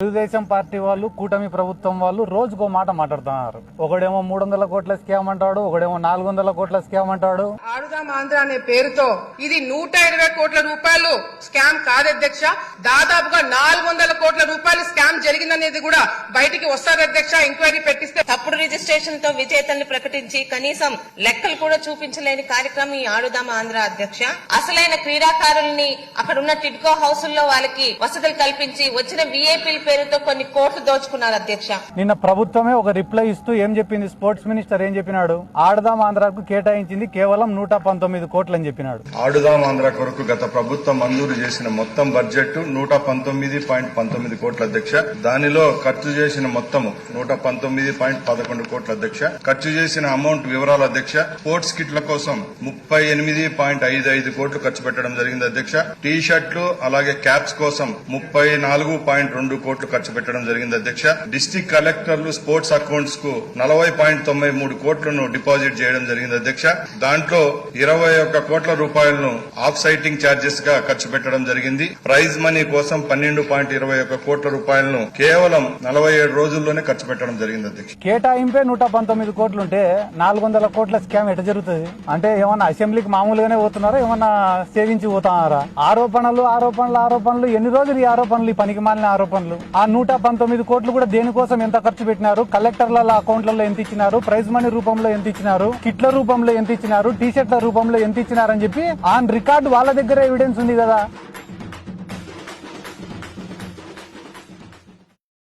Telugu Desam party వాళ్ళు కూటమి ప్రభుత్వం వాళ్ళు రోజుకో మాట మాట్లాడుతున్నారు. ఒకడేమో మూడు వందల కోట్ల స్కామ్ అంటాడు ఒకడేమో నాలుగు వందల కోట్ల స్కామ్ అంటాడు. ఆడుదాం ఆంధ్ర అనే పేరుతో ఇది నూట ఇరవై కోట్ల రూపాయలు స్కామ్ కాదు అధ్యక్ష దాదాపుగా నాలుగు వందల కోట్ల రూపాయలు స్కామ్ జరిగిందనేది కూడా బయటికి వస్తారు అధ్యక్ష. ఎంక్వైరీ పెట్టిస్తే తప్పుడు రిజిస్ట్రేషన్తో విజేతల్ని ప్రకటించి కనీసం లెక్కలు కూడా చూపించలేని కార్యక్రమం ఈ ఆడుదాం ఆంధ్ర అధ్యక్ష. అసలైన క్రీడాకారుల్ని అక్కడ ఉన్న టిడ్కో హౌసుల్లో వాళ్ళకి వసతులు కల్పించి వచ్చిన విఐపీల పేరుతో కొన్ని కోట్లు దోచుకున్నారు అధ్యక్ష. నిన్న ప్రభుత్వమే ఒక రిప్లై ఇస్తూ ఏం చెప్పింది? స్పోర్ట్స్ మినిస్టర్ ఏం చెప్పినాడు? ఆడదాం ఆంధ్రాకు కేటాయించింది కేవలం నూట పంతొమ్మిది కోట్లు అని చెప్పినాడు. ఆడుదాం ఆంధ్ర కొరకు గత ప్రభుత్వం మంజూరు చేసిన మొత్తం బడ్జెట్ నూట పంతొమ్మిది పాయింట్ పంతొమ్మిది కోట్ల అధ్యక్ష. దానిలో ఖర్చు చేసిన మొత్తం నూట పంతొమ్మిది పాయింట్ పదకొండు కోట్ల అధ్యక్ష. ఖర్చు చేసిన అమౌంట్ వివరాల అధ్యక్ష. స్పోర్ట్స్ కిట్ల కోసం ముప్పై ఎనిమిది పాయింట్ ఐదు ఐదు కోట్లు ఖర్చు పెట్టడం జరిగింది అధ్యక్ష. టీ షర్ట్లు అలాగే క్యాప్స్ కోసం ముప్పై నాలుగు పాయింట్ రెండు కోట్లు ఖర్చు పెట్టడం జరిగింది అధ్యక్ష. డిస్టిక్ కలెక్టర్లు స్పోర్ట్స్ అకౌంట్స్కు నలభై పాయింట్ తొంభై మూడు కోట్లను డిపాజిట్ చేయడం జరిగింది అధ్యక్ష. దాంట్లో ఇరవై ఒక్క కోట్ల రూపాయలను ఆఫ్ సైటింగ్ ఛార్జెస్గా ఖర్చు పెట్టడం జరిగింది. ప్రైజ్ మనీ కోసం పన్నెండు పాయింట్ ఇరవై ఒక్క కోట్ల రూపాయలను కేవలం నలభై ఏడు రోజుల్లోనే ఖర్చు పెట్టడం జరిగింది అధ్యక్ష. కేటాయింపే నూట పంతొమ్మిది కోట్లు ఉంటే నాలుగు వందల కోట్ల స్కామ్ ఎట జరుగుతుంది? అంటే ఏమన్నా అసెంబ్లీకి మామూలుగానే పోతున్నారా? ఏమన్నా సేవించి పోతున్నారా? ఆరోపణలు ఆరోపణలు ఆరోపణలు. ఎన్ని రోజులు ఈ ఆరోపణలు? ఈ పనికి మాలిన ఆరోపణలు. ఆ నూట పంతొమ్మిది కోట్లు కూడా దేనికోసం ఎంత ఖర్చు పెట్టినారు? కలెక్టర్ల అకౌంట్లలో ఎంత ఇచ్చినారు? ప్రైజ్ మనీ రూపంలో ఎంత ఇచ్చినారు? కిట్ల రూపంలో ఎంత ఇచ్చినారు? టీ షర్ట్ల రూపంలో ఎంత ఇచ్చినారని చెప్పి ఆన్ రికార్డు వాళ్ళ దగ్గర ఎవిడెన్స్ ఉంది కదా.